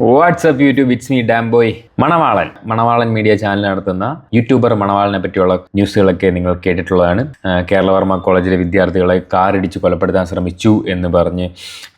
WhatsApp YouTube it's me dam boy Manavalan. Manavalan media channel നടത്തുന്ന YouTuber മണവാളനെ പറ്റിയുള്ള ന്യൂസുകളൊക്കെ നിങ്ങൾ കേട്ടിട്ടുള്ളതാണ്. കേരളവർമ്മ കോളേജിലെ വിദ്യാർത്ഥികളെ കാറിടിച്ച് കൊലപ്പെടുത്താൻ ശ്രമിച്ചു എന്ന് പറഞ്ഞ്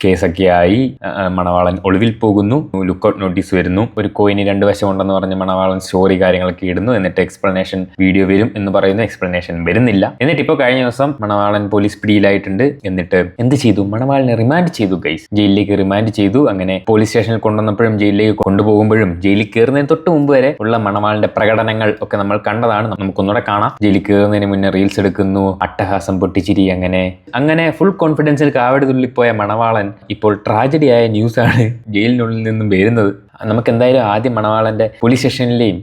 കേസൊക്കെ ആയി. ആ, മണവാളൻ ഒളിവിൽ പോകുന്നു. ലുക്കൗട്ട് നോട്ടീസ് വരുന്നു. ഒരു കോയിന് രണ്ട് വശമുണ്ടെന്ന് പറഞ്ഞ് മണവാളൻ സ്റ്റോറി കാര്യങ്ങളൊക്കെ ഇടുന്നു. എന്നിട്ട് എക്സ്പ്ലനേഷൻ വീഡിയോ വരും എന്ന് പറയുന്നു. എക്സ്പ്ലനേഷൻ വരുന്നില്ല. എന്നിട്ട് ഇപ്പോൾ കഴിഞ്ഞ ദിവസം മണവാളൻ പോലീസ് പിടിയിലായിട്ടുണ്ട്. എന്നിട്ട് എന്ത് ചെയ്തു? മണവാളനെ റിമാൻഡ് ചെയ്തു ഗൈസ് ജയിലിലേക്ക് റിമാൻഡ് ചെയ്തു. അങ്ങനെ പോലീസ് സ്റ്റേഷനിൽ കൊണ്ടുവന്നപ്പോഴും ജയിലിലേക്ക് കൊണ്ടുപോകുമ്പോഴും ജയിലിൽ കയറുന്നതിന് തൊട്ട് മുമ്പ് വരെ ഉള്ള മണവാളിന്റെ പ്രകടനങ്ങൾ ഒക്കെ നമ്മൾ കണ്ടതാണ്. നമുക്കൊന്നുകൂടെ കാണാം. ജയിലിൽ കയറുന്നതിന് മുന്നേ റീൽസ് എടുക്കുന്നു അട്ടഹാസം പൊട്ടിച്ചിരി അങ്ങനെ. അങ്ങനെ ഫുൾ കോൺഫിഡൻസിൽ കാവടി തുള്ളിപ്പോയ മണവാളൻ ഇപ്പോൾ ട്രാജഡി ആയ ന്യൂസാണ് ജയിലിനുള്ളിൽ നിന്നും വരുന്നത്. നമുക്ക് എന്തായാലും ആദ്യം മണവാളന്റെ പോലീസ് സ്റ്റേഷനിലെയും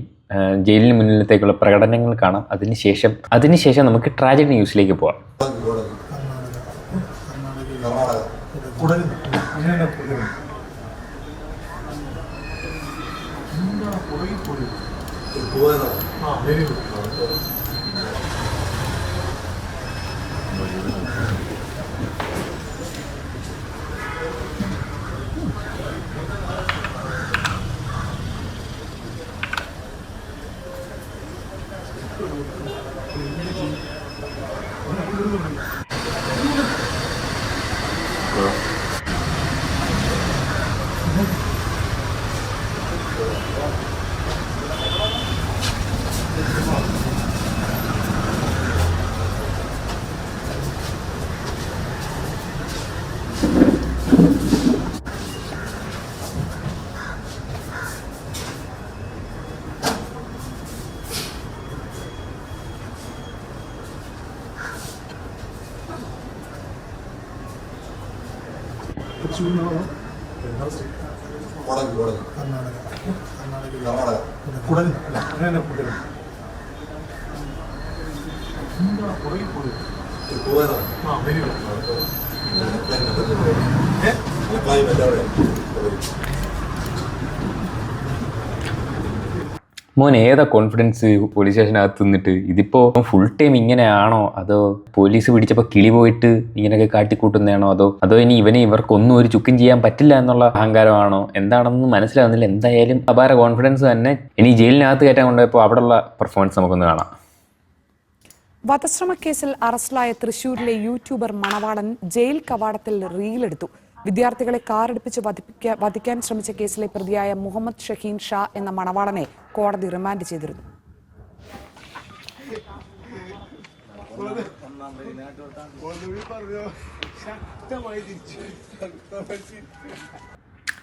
ജയിലിന് മുന്നിലത്തേക്കുള്ള പ്രകടനങ്ങൾ കാണാം. അതിനുശേഷം അതിനുശേഷം നമുക്ക് ട്രാജഡി ന്യൂസിലേക്ക് പോവാം. 모아놔. 아, 내리고. തൃശ്ശൂർ നിന്നാണോ കർണാടക. കർണാടക. കുടൽ അങ്ങനെ കുടൽ ആ വെരി. ഗുഡ് ഏ? മോൻ ഏതാ കോൺഫിഡൻസ് പോലീസ് സ്റ്റേഷനകത്ത് നിന്നിട്ട്? ഇതിപ്പോ ഫുൾ ടൈം ഇങ്ങനെയാണോ? അതോ പോലീസ് പിടിച്ചപ്പോൾ കിളി പോയിട്ട് ഇങ്ങനെയൊക്കെ കാട്ടിക്കൂട്ടുന്നതാണോ? അതോ അതോ ഇനി ഇവനെ ഇവർക്കൊന്നും ഒരു ചുക്കും ചെയ്യാൻ പറ്റില്ല എന്നുള്ള അഹങ്കാരമാണോ? എന്താണെന്ന് മനസ്സിലാവുന്നില്ല. എന്തായാലും അപാര കോൺഫിഡൻസ് തന്നെ ഇനി ജയിലിനകത്ത് കയറ്റാൻ കൊണ്ടുപോയപ്പോൾ അവിടെയുള്ള പെർഫോമൻസ് നമുക്കൊന്ന് കാണാം. വധശ്രമക്കേസിൽ അറസ്റ്റിലായ തൃശൂരിലെ യൂട്യൂബർ മണവാളൻ ജയിൽ കവാടത്തിൽ റീലെടുത്തു. വിദ്യാർത്ഥികളെ കാറടുപ്പിച്ച് വധിപ്പിക്ക- വധിക്കാൻ ശ്രമിച്ച കേസിലെ പ്രതിയായ മുഹമ്മദ് ഷഹീൻ ഷാ എന്ന മണവാളനെ കോടതി റിമാൻഡ് ചെയ്തിരുന്നു.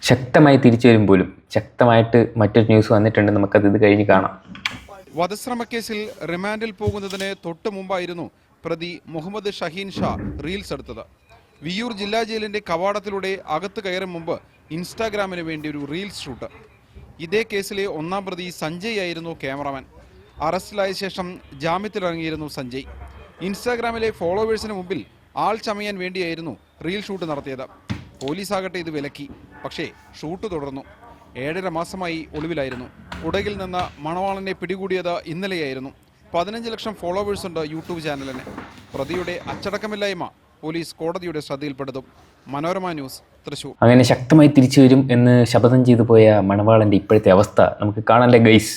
ശക്തമായി തിരിച്ചു വരും പോലും. ശക്തമായിട്ട് മറ്റൊരു ന്യൂസ് വന്നിട്ടുണ്ട്. നമുക്കത് ഇത് കഴിഞ്ഞ് കാണാം. വധശ്രമക്കേസിൽ റിമാൻഡിൽ പോകുന്നതിന് തൊട്ടു മുമ്പായിരുന്നു പ്രതി മുഹമ്മദ് ഷഹീൻ ഷാ റീൽസ് എടുത്തത്. വിയൂർ ജില്ലാ ജയിലിന്റെ കവാടത്തിലൂടെ അകത്ത് കയറും മുമ്പ് ഇൻസ്റ്റാഗ്രാമിന് വേണ്ടി ഒരു റീൽസ് ഷൂട്ട്. ഇതേ കേസിലെ ഒന്നാം പ്രതി സഞ്ജയ് ആയിരുന്നു ക്യാമറമാൻ. അറസ്റ്റിലായ ശേഷം ജാമ്യത്തിലിറങ്ങിയിരുന്നു സഞ്ജയ്. ഇൻസ്റ്റാഗ്രാമിലെ ഫോളോവേഴ്സിന് മുമ്പിൽ ആൾ ചമയാൻ വേണ്ടിയായിരുന്നു റീൽ ഷൂട്ട് നടത്തിയത്. പോലീസാകട്ടെ ഇത് വിലക്കി. പക്ഷേ ഷൂട്ട് തുടർന്നു. ഏഴര മാസമായി ഒളിവിലായിരുന്നു. ഉടകിൽ നിന്ന് മണവാളനെ പിടികൂടിയത് ഇന്നലെയായിരുന്നു. പതിനഞ്ച് ലക്ഷം ഫോളോവേഴ്സ് ഉണ്ട് യൂട്യൂബ് ചാനലിന്. പ്രതിയുടെ അച്ചടക്കമില്ലായ്മ പോലീസ് കോടതിയുടെ ശ്രദ്ധയിൽപ്പെടുത്തും. മനോരമ ന്യൂസ് തൃശൂർ. അങ്ങനെ ശക്തമായി തിരിച്ചു വരും എന്ന് ശപഥം ചെയ്തു പോയ മണവാളന്റെ ഇപ്പോഴത്തെ അവസ്ഥ നമുക്ക് കാണാന്റെ ഗൈസ്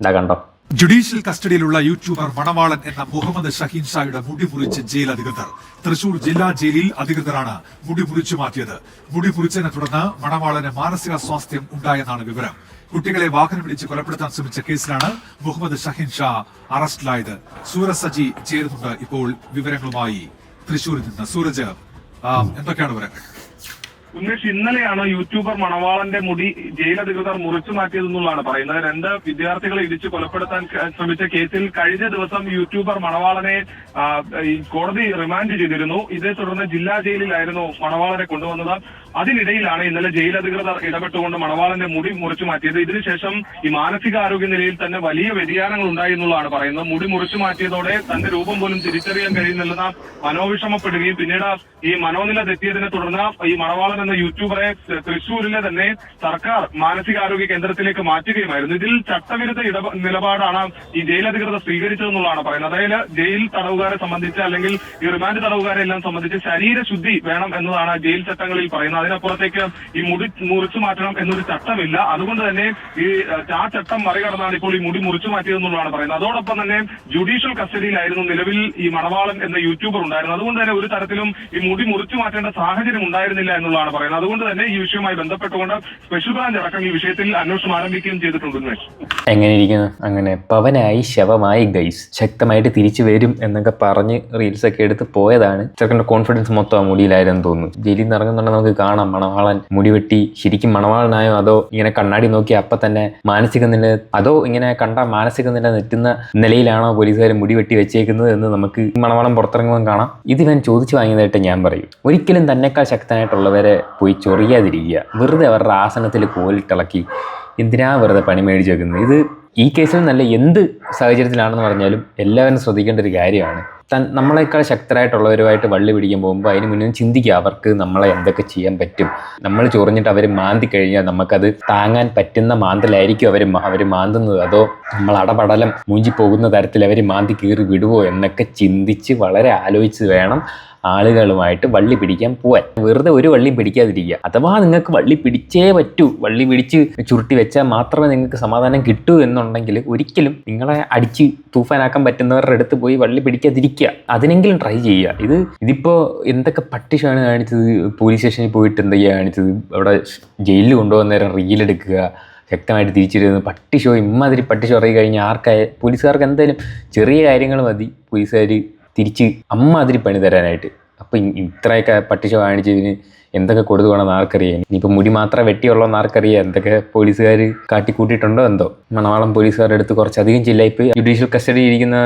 എന്താ കണ്ടോ? ജുഡീഷ്യൽ കസ്റ്റഡിയിലുള്ള യൂട്യൂബർ മണവാളൻ എന്ന മുഹമ്മദ് ഷഹീൻ ഷായുടെ മുടി മുറിച്ച് ജയിൽ അധികൃതർ. തൃശൂർ ജില്ലാ ജയിലിൽ അധികൃതരാണ് മുടി മുറിച്ചു മാറ്റിയത്. മുടി മുറിച്ചതിനെ തുടർന്ന് മണവാളന് മാനസിക സ്വാസ്ഥ്യം ഉണ്ടായെന്നാണ് വിവരം. കുട്ടികളെ വാഹനം പിടിച്ച് കൊലപ്പെടുത്താൻ ശ്രമിച്ച കേസിലാണ് മുഹമ്മദ് ഷഹീൻ ഷാ അറസ്റ്റിലായത്. സൂരസജി സജി ചേരുന്നുണ്ട് ഇപ്പോൾ വിവരങ്ങളുമായി. തൃശൂരിൽ നിന്ന്. സൂരജ് എന്തൊക്കെയാണ് വിവരങ്ങൾ? ഉമേഷ് ഇന്നലെയാണ് യൂട്യൂബർ മണവാളന്റെ മുടി ജയിൽ അധികൃതർ മുറിച്ചു മാറ്റിയതെന്നുള്ളതാണ് പറയുന്നത്. രണ്ട് വിദ്യാർത്ഥികളെ ഇടിച്ച് കൊലപ്പെടുത്താൻ ശ്രമിച്ച കേസിൽ കഴിഞ്ഞ ദിവസം യൂട്യൂബർ മണവാളനെ കോടതി റിമാൻഡ് ചെയ്തിരുന്നു. ഇതേ തുടർന്ന് ജില്ലാ ജയിലിലായിരുന്നു മണവാളനെ കൊണ്ടുവന്നത്. അതിനിടയിലാണ് ഇന്നലെ ജയിൽ അധികൃതർ ഇടപെട്ടുകൊണ്ട് മണവാളന്റെ മുടി മുറിച്ചു മാറ്റിയത്. ഇതിനുശേഷം ഈ മാനസികാരോഗ്യ നിലയിൽ തന്നെ വലിയ വ്യതിയാനങ്ങൾ ഉണ്ടായി എന്നുള്ളതാണ് പറയുന്നത്. മുടി മുറിച്ചു മാറ്റിയതോടെ തന്റെ രൂപം പോലും തിരിച്ചറിയാൻ കഴിയുന്നില്ലെന്ന് മനോവിഷമപ്പെടുകയും പിന്നീട് ഈ മനോനില തെറ്റിയതിനെ തുടർന്ന് ഈ മണവാളൻ എന്ന യൂട്യൂബറെ തൃശൂരിലെ തന്നെ സർക്കാർ മാനസികാരോഗ്യ കേന്ദ്രത്തിലേക്ക് മാറ്റുകയുമായിരുന്നു. ഇതിൽ ചട്ടവിരുദ്ധ ഇട നിലപാടാണ് ഈ ജയിൽ അധികൃതർ സ്വീകരിച്ചതെന്നുള്ളതാണ് പറയുന്നത്. അതായത് ജയിൽ തടവുകാരെ സംബന്ധിച്ച് അല്ലെങ്കിൽ ഈ റിമാൻഡ് തടവുകാരെ എല്ലാം സംബന്ധിച്ച് ശരീരശുദ്ധി വേണം എന്നതാണ് ജയിൽ ചട്ടങ്ങളിൽ പറയുന്നത്. അതിനപ്പുറത്തേക്ക് ഈ മുടി മുറിച്ചു മാറ്റണം എന്നൊരു ചട്ടമില്ല. അതുകൊണ്ട് തന്നെ ഈ ആ ചട്ടം മറികടന്നാണ് ഇപ്പോൾ ഈ മുടി മുറിച്ചു മാറ്റിയതെന്നുള്ളതാണ് പറയുന്നത്. അതോടൊപ്പം തന്നെ ജുഡീഷ്യൽ കസ്റ്റഡിയിലായിരുന്നു നിലവിൽ ഈ മണവാളൻ എന്ന യൂട്യൂബർ ഉണ്ടായിരുന്നു അതുകൊണ്ട് തന്നെ ഒരു തരത്തിലും ഈ മുടി മുറിച്ചു മാറ്റേണ്ട സാഹചര്യം ഉണ്ടായിരുന്നില്ല എന്നുള്ളതാണ് പറയുന്നത്. അതുകൊണ്ട് തന്നെ ഈ വിഷയവുമായി ബന്ധപ്പെട്ടുകൊണ്ട് സ്പെഷ്യൽ ബ്രാഞ്ച് അടക്കം ഈ വിഷയത്തിൽ അന്വേഷണം ആരംഭിക്കുകയും ചെയ്തിട്ടുണ്ട് എങ്ങനെ ഇരിക്കുന്നു അങ്ങനെ പവനായി ശവമായി ഗൈസ് ശക്തമായിട്ട് തിരിച്ചു വരും എന്നൊക്കെ പറഞ്ഞ് റീൽസ് ഒക്കെ എടുത്ത് പോയതാണ്. ചെറുക്കന്റെ കോൺഫിഡൻസ് മൊത്തം ആ മുടിയിലായിരുന്നു തോന്നുന്നു. ജയിലിൽ നിന്ന് ഇറങ്ങുന്നുണ്ടെങ്കിൽ നമുക്ക് കാണാം. മണവാളൻ മുടി വെട്ടി ശരിക്കും മണവാളനായോ അതോ ഇങ്ങനെ കണ്ണാടി നോക്കി അപ്പൊ തന്നെ മാനസിക നില അതോ ഇങ്ങനെ കണ്ട മാനസിക നില നെറ്റുന്ന നിലയിലാണോ പോലീസുകാർ മുടി വെട്ടി വെച്ചേക്കുന്നത് എന്ന് നമുക്ക് മണവാളം പുറത്തിറങ്ങുമ്പോൾ കാണാം. ഇത് ഞാൻ ചോദിച്ചു വാങ്ങിയതായിട്ട് ഞാൻ പറയും. ഒരിക്കലും തന്നെക്കാൾ ശക്തനായിട്ടുള്ളവരെ പോയി ചൊറിയാതിരിക്കുക. വെറുതെ അവരുടെ ആസനത്തിൽ കോലിട്ടിളക്കി. എന്തിനാ വെറുതെ പണി മേടിച്ച് വെക്കുന്നത് ഇത് ഈ കേസിൽ നല്ല എന്ത് സാഹചര്യത്തിലാണെന്ന് പറഞ്ഞാലും എല്ലാവരും ശ്രദ്ധിക്കേണ്ട ഒരു കാര്യമാണ്. തൻ നമ്മളെക്കാൾ ശക്തരായിട്ടുള്ളവരുമായിട്ട് വള്ളി പിടിക്കാൻ പോകുമ്പോൾ അതിന് മുന്നേ ചിന്തിക്കുക അവർക്ക് നമ്മളെ എന്തൊക്കെ ചെയ്യാൻ പറ്റും. നമ്മൾ ചൊറിഞ്ഞിട്ട് അവർ മാന്തി കഴിഞ്ഞാൽ നമുക്കത് താങ്ങാൻ പറ്റുന്ന മാന്തലായിരിക്കും അവർ അവർ മാന്തുന്നത്. അതോ നമ്മൾ അടപടലം മൂഞ്ചി പോകുന്ന തരത്തിൽ അവർ മാന്തി കീറി വിടുവോ എന്നൊക്കെ ചിന്തിച്ച് വളരെ ആലോചിച്ച് വേണം ആളുകളുമായിട്ട് വള്ളി പിടിക്കാൻ പോവാൻ. വെറുതെ ഒരു വള്ളിയും പിടിക്കാതിരിക്കുക. അഥവാ നിങ്ങൾക്ക് വള്ളി പിടിച്ചേ പറ്റൂ വള്ളി പിടിച്ച് ചുരുട്ടി വെച്ചാൽ മാത്രമേ നിങ്ങൾക്ക് സമാധാനം കിട്ടൂ എന്നുണ്ടെങ്കിൽ ഒരിക്കലും നിങ്ങളെ അടിച്ച് തൂഫാനാക്കാൻ പറ്റുന്നവരുടെ അടുത്ത് പോയി വള്ളി പിടിക്കാതിരിക്കുക. അതിനെങ്കിലും ട്രൈ ചെയ്യുക. ഇത് ഇതിപ്പോൾ എന്തൊക്കെ പട്ടിഷാണ് കാണിച്ചത്? പോലീസ് സ്റ്റേഷനിൽ പോയിട്ട് എന്തൊക്കെയാണ് കാണിച്ചത്? അവിടെ ജയിലിൽ കൊണ്ടുപോകുന്നേരം റീലെടുക്കുക ശക്തമായിട്ട് തിരിച്ചിരുന്നു പട്ടി ഷോ ഇമ്മാതിരി പട്ടി ഷോ ഇറങ്ങി കഴിഞ്ഞാൽ ആർക്കായ പോലീസുകാർക്ക് എന്തായാലും ചെറിയ കാര്യങ്ങൾ മതി. പോലീസുകാർ തിരിച്ച് അമ്മാതിരി പണി തരാനായിട്ട്. അപ്പം ഇത്രയൊക്കെ പട്ടിച്ച കാണിച്ചതിന് എന്തൊക്കെ കൊടുത്തു വേണം ആർക്കറിയാം? ഇനിയിപ്പോൾ മുടി മാത്രം വെട്ടിയുള്ളോ എന്ന് ആർക്കറിയാം? എന്തൊക്കെ പോലീസുകാർ കാട്ടിക്കൂട്ടിയിട്ടുണ്ടോ എന്തോ? മണവാളം പോലീസുകാരുടെ അടുത്ത് കുറച്ചധികം ചില്ലായിപ്പ് ജുഡീഷ്യൽ കസ്റ്റഡി ഇരിക്കുന്ന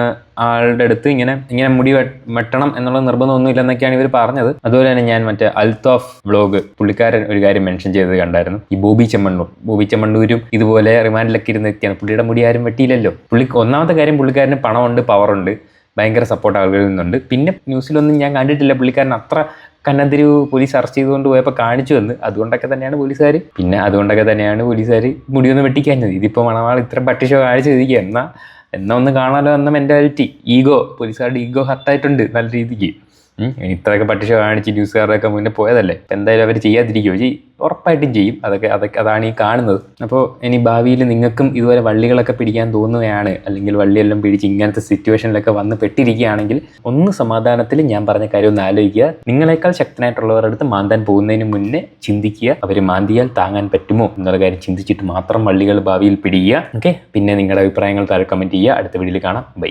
ആളുടെ അടുത്ത് ഇങ്ങനെ ഇങ്ങനെ മുടി വെട്ടണം എന്നുള്ള നിർബന്ധമൊന്നും ഇല്ലെന്നൊക്കെയാണ് ഇവർ പറഞ്ഞത്. അതുപോലെ തന്നെ ഞാൻ മറ്റേ അൽത്തോഫ് വ്ളോഗ് പുള്ളിക്കാരൻ ഒരു കാര്യം മെൻഷൻ ചെയ്തത് കണ്ടായിരുന്നു. ഈ ബോബി ചെമ്മണ്ണൂർ. ബോബി ചെമ്മണ്ണൂരും ഇതുപോലെ റിമാൻഡിലൊക്കെ ഇരുന്ന് നിൽക്കുകയാണ്. പുള്ളിയുടെ മുടി ആരും വെട്ടിയില്ലല്ലോ. പുള്ളി ഒന്നാമത്തെ കാര്യം പുള്ളിക്കാരന് പണമുണ്ട് പവറുണ്ട് ഭയങ്കര സപ്പോർട്ട് ആളുകളിൽ നിന്നുണ്ട്. പിന്നെ ന്യൂസിലൊന്നും ഞാൻ കണ്ടിട്ടില്ല. പുള്ളിക്കാരൻ അത്ര കന്നതിരി പോലീസ് അറസ്റ്റ് ചെയ്തുകൊണ്ട് പോയപ്പോൾ കാണിച്ചു വന്ന് അതുകൊണ്ടൊക്കെ തന്നെയാണ് പോലീസുകാർ പിന്നെ അതുകൊണ്ടൊക്കെ തന്നെയാണ് പോലീസുകാർ മുടിയൊന്ന് വെട്ടിക്കാഞ്ഞത്. ഇതിപ്പോൾ മണവാൾ ഇത്ര പട്ടിഷോ ചെയ്തിരിക്കുക എന്നാൽ എന്നാ ഒന്ന് കാണാലോ എന്ന മെന്റാലിറ്റി ഈഗോ പോലീസുകാരുടെ ഈഗോ ഹർട്ടായിട്ടുണ്ട് നല്ല രീതിക്ക്. ഇത്രയൊക്കെ പട്ടിഷ കാണിച്ച് ന്യൂസുകാരുടെയൊക്കെ മുന്നേ പോയതല്ലേ? എന്തായാലും അവർ ചെയ്യാതിരിക്കുമോ ചെയ്യും ഉറപ്പായിട്ടും ചെയ്യും. അതൊക്കെ അതൊക്കെ അതാണ് ഈ കാണുന്നത്. അപ്പോൾ ഇനി ഭാവിയിൽ നിങ്ങൾക്കും ഇതുപോലെ വള്ളികളൊക്കെ പിടിക്കാൻ തോന്നുകയാണ് അല്ലെങ്കിൽ വള്ളിയെല്ലാം പിടിച്ച് ഇങ്ങനത്തെ സിറ്റുവേഷനിലൊക്കെ വന്ന് പെട്ടിരിക്കുകയാണെങ്കിൽ ഒന്ന് സമാധാനത്തിൽ ഞാൻ പറഞ്ഞ കാര്യം ഒന്ന് ആലോചിക്കുക. നിങ്ങളെക്കാൾ ശക്തനായിട്ടുള്ളവരുടെ അടുത്ത് മാന്താൻ പോകുന്നതിന് മുന്നേ ചിന്തിക്കുക. അവർ മാന്തിയാൽ താങ്ങാൻ പറ്റുമോ എന്നുള്ള കാര്യം ചിന്തിച്ചിട്ട് മാത്രം വള്ളികൾ ഭാവിയിൽ പിടിക്കുക ഓക്കെ? പിന്നെ നിങ്ങളുടെ അഭിപ്രായങ്ങൾ താഴെ കമന്റ് ചെയ്യുക. അടുത്ത വീഡിയോയിൽ കാണാം. ബൈ.